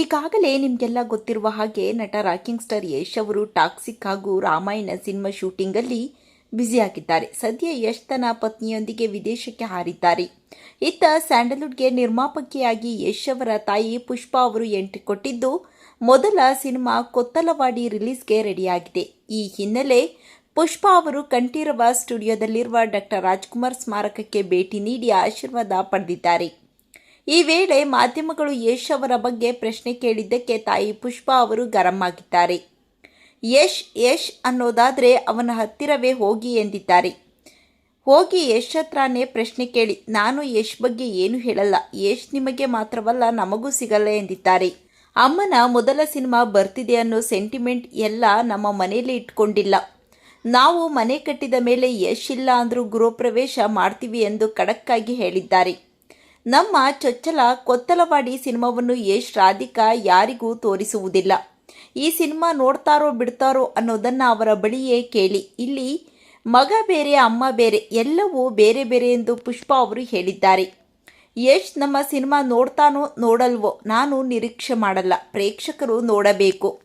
ಈಗಾಗಲೇ ನಿಮಗೆಲ್ಲ ಗೊತ್ತಿರುವ ಹಾಗೆ ನಟ ರಾಕಿಂಗ್ ಸ್ಟಾರ್ ಯಶ್ ಅವರು ಟಾಕ್ಸಿಕ್ ಹಾಗೂ ರಾಮಾಯಣ ಸಿನಿಮಾ ಶೂಟಿಂಗಲ್ಲಿ ಬ್ಯುಸಿಯಾಗಿದ್ದಾರೆ. ಸದ್ಯ ಯಶ್ ತನ್ನ ಪತ್ನಿಯೊಂದಿಗೆ ವಿದೇಶಕ್ಕೆ ಹಾರಿದ್ದಾರೆ. ಇತ್ತ ಸ್ಯಾಂಡಲ್ವುಡ್ಗೆ ನಿರ್ಮಾಪಕಿಯಾಗಿ ಯಶ್ ಅವರ ತಾಯಿ ಪುಷ್ಪಾ ಅವರು ಎಂಟ್ರಿ ಕೊಟ್ಟಿದ್ದು, ಮೊದಲ ಸಿನಿಮಾ ಕೊತ್ತಲವಾಡಿ ರಿಲೀಸ್ಗೆ ರೆಡಿಯಾಗಿದೆ. ಈ ಹಿನ್ನೆಲೆ ಪುಷ್ಪಾ ಅವರು ಕಂಠೀರವ ಸ್ಟುಡಿಯೋದಲ್ಲಿರುವ ಡಾಕ್ಟರ್ ರಾಜ್ಕುಮಾರ್ ಸ್ಮಾರಕಕ್ಕೆ ಭೇಟಿ ನೀಡಿ ಆಶೀರ್ವಾದ ಪಡೆದಿದ್ದಾರೆ. ಈ ವೇಳೆ ಮಾಧ್ಯಮಗಳು ಯಶ್ ಅವರ ಬಗ್ಗೆ ಪ್ರಶ್ನೆ ಕೇಳಿದ್ದಕ್ಕೆ ತಾಯಿ ಪುಷ್ಪಾ ಅವರು ಗರಂ ಆಗಿದ್ದಾರೆ ಯಶ್ ಯಶ್ ಅನ್ನೋದಾದರೆ ಅವನ ಹತ್ತಿರವೇ ಹೋಗಿ ಎಂದಿದ್ದಾರೆ. ಹೋಗಿ ಯಶ್ ಹತ್ರನೇ ಪ್ರಶ್ನೆ ಕೇಳಿ, ನಾನು ಯಶ್ ಬಗ್ಗೆ ಏನು ಹೇಳಲ್ಲ, ಯಶ್ ನಿಮಗೆ ಮಾತ್ರವಲ್ಲ, ನಮಗೂ ಸಿಗಲ್ಲ ಎಂದಿದ್ದಾರೆ. ಅಮ್ಮನ ಮೊದಲ ಸಿನಿಮಾ ಬರ್ತಿದೆ ಅನ್ನೋ ಸೆಂಟಿಮೆಂಟ್ ಎಲ್ಲ ನಮ್ಮ ಮನೆಯಲ್ಲಿ ಇಟ್ಕೊಂಡಿಲ್ಲ. ನಾವು ಮನೆ ಕಟ್ಟಿದ ಮೇಲೆ ಯಶ್ ಇಲ್ಲ ಅಂದರೂ ಗೃಹಪ್ರವೇಶ ಮಾಡ್ತೀವಿ ಎಂದು ಖಡಕ್ಕಾಗಿ ಹೇಳಿದ್ದಾರೆ. ನಮ್ಮ ಚೊಚ್ಚಲ ಕೊತ್ತಲವಾಡಿ ಸಿನಿಮಾವನ್ನು ಯಶ್ ರಾಧಿಕಾ ಯಾರಿಗೂ ತೋರಿಸುವುದಿಲ್ಲ. ಈ ಸಿನಿಮಾ ನೋಡ್ತಾರೋ ಬಿಡ್ತಾರೋ ಅನ್ನೋದನ್ನು ಅವರ ಬಳಿಯೇ ಕೇಳಿ. ಇಲ್ಲಿ ಮಗ ಬೇರೆ, ಅಮ್ಮ ಬೇರೆ ಎಲ್ಲವೂ ಬೇರೆ ಬೇರೆ ಎಂದು ಪುಷ್ಪ ಅವರು ಹೇಳಿದ್ದಾರೆ. ಯಶ್ ನಮ್ಮ ಸಿನಿಮಾ ನೋಡ್ತಾನೋ ನೋಡಲ್ವೋ ನಾನು ನಿರೀಕ್ಷೆ ಮಾಡಲ್ಲ. ಪ್ರೇಕ್ಷಕರು ನೋಡಬೇಕು.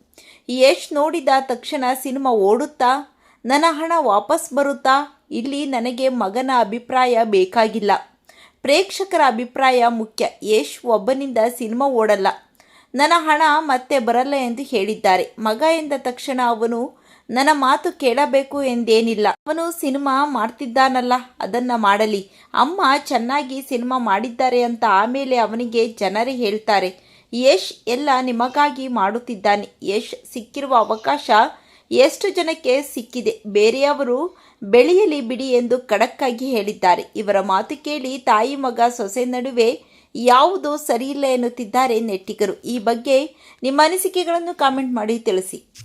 ಯಶ್ ನೋಡಿದ ತಕ್ಷಣ ಸಿನಿಮಾ ಓಡುತ್ತಾ, ನನ್ನ ಹಣ ವಾಪಸ್ ಬರುತ್ತಾ, ಇಲ್ಲಿ ನನಗೆ ಮಗನ ಅಭಿಪ್ರಾಯ ಬೇಕಾಗಿಲ್ಲ. ಪ್ರೇಕ್ಷಕರ ಅಭಿಪ್ರಾಯ ಮುಖ್ಯ. ಯಶ್ ಒಬ್ಬನಿಂದ ಸಿನಿಮಾ ಓಡಲ್ಲ. ನನ್ನ ಹಣ ಮತ್ತೆ ಬರಲ್ಲ ಎಂದು ಹೇಳಿದ್ದಾರೆ. ಮಗ ಎಂದ ತಕ್ಷಣ ಅವನು, ನನ್ನ ಮಾತು ಕೇಳಬೇಕು ಎಂದೇನಿಲ್ಲ. ಅವನು ಸಿನಿಮಾ ಮಾಡ್ತಿದ್ದಾನಲ್ಲ, ಅದನ್ನ ಮಾಡಲಿ. ಅಮ್ಮ ಚೆನ್ನಾಗಿ ಸಿನಿಮಾ ಮಾಡಿದ್ದಾರೆ ಅಂತ ಆಮೇಲೆ ಅವನಿಗೆ ಜನರೇ ಹೇಳ್ತಾರೆ. ಯಶ್ ಎಲ್ಲ ನಿಮಗಾಗಿ ಮಾಡುತ್ತಿದ್ದಾನೆ. ಯಶ್ ಸಿಕ್ಕಿರುವ ಅವಕಾಶ ಎಷ್ಟು ಜನಕ್ಕೆ ಸಿಕ್ಕಿದೆ? ಬೇರೆಯವರು ಬೆಳೆಯಲಿ ಬಿಡಿ ಎಂದು ಖಡಕ್ಕಾಗಿ ಹೇಳಿದ್ದಾರೆ. ಇವರ ಮಾತು ಕೇಳಿ ತಾಯಿ ಮಗ ಸೊಸೆ ನಡುವೆ ಯಾವುದು ಸರಿಯಿಲ್ಲ ಎನ್ನುತ್ತಿದ್ದಾರೆ ನೆಟ್ಟಿಗರು. ಈ ಬಗ್ಗೆ ನಿಮ್ಮ ಅನಿಸಿಕೆಗಳನ್ನು ಕಾಮೆಂಟ್ ಮಾಡಿ ತಿಳಿಸಿ.